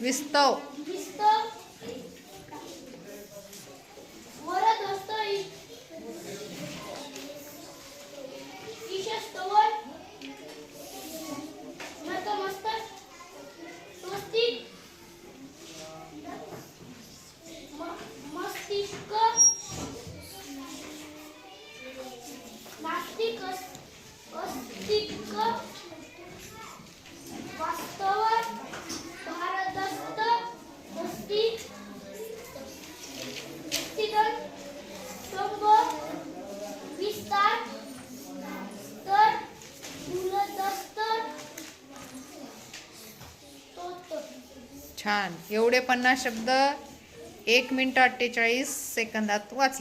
विस्तव. विस्तव. वरदहस्त ईशस्तवर छान. एवढे पन्नास शब्द एक मिनटं अठ्ठेचाळीस सेकंदात वाचले.